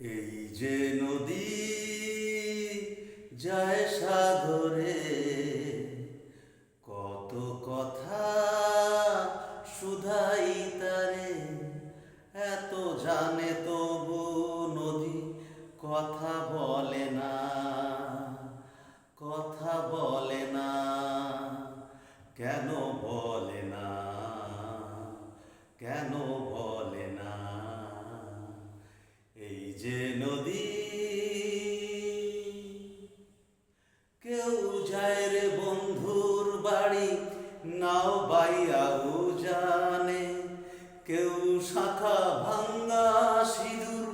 এই যে নদী যায় সাগরে, কত কথা শুধাই তারে, এত জানে তবু নদী কথা বলে না, কথা বলে না, কেন বলে না, কেন বাড়ি, নাও বাইয়াও জানে। কেউ শাখা ভাঙ্গা সিঁদুর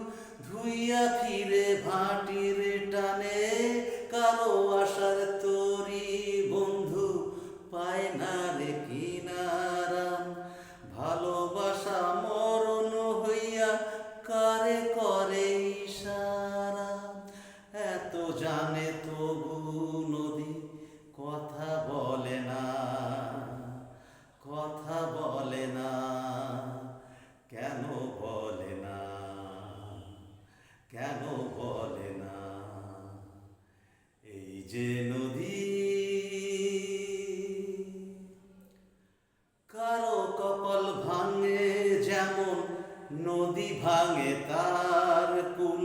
ধুইয়া ফিরে ভাটির টানে। কারও আশার তরি বন্ধু পায় না রে কিনারাম ভালোবাসা মরণ হইয়া কারে করে ইশারা। এত জানে তবু নদী কথা যে নদী কারও কপাল ভাঙে, যেমন নদী ভাঙে তার কুল,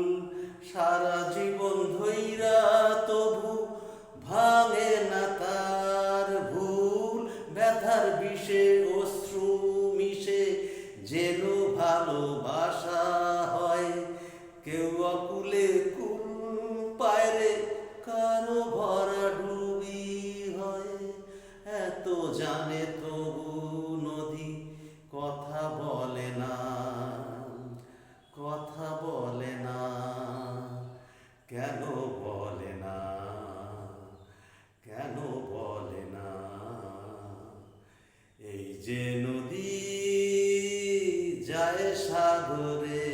সারা জীবন ধৈরা তবু ভাঙে না তার ভুল। ব্যথার বিষে অশ্রু মিশে, যেন ভালোবাসা এত জানে তবু নদী কথা বলে না, কথা বলে না, কেন বলে না, কেন বলে না? এই যে নদী যায় সাগরে,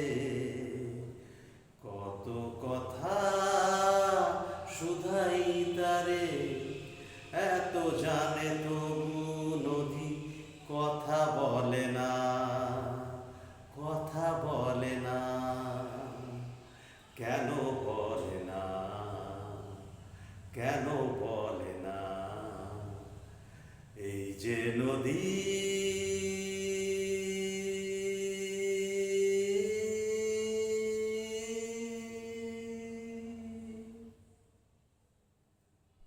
কত কথা শুধাই তারে। এত জানে তবু নদী কথা বলে না, কথা বলে না, কেন বলে না, কেন বলে না? এই যে নদী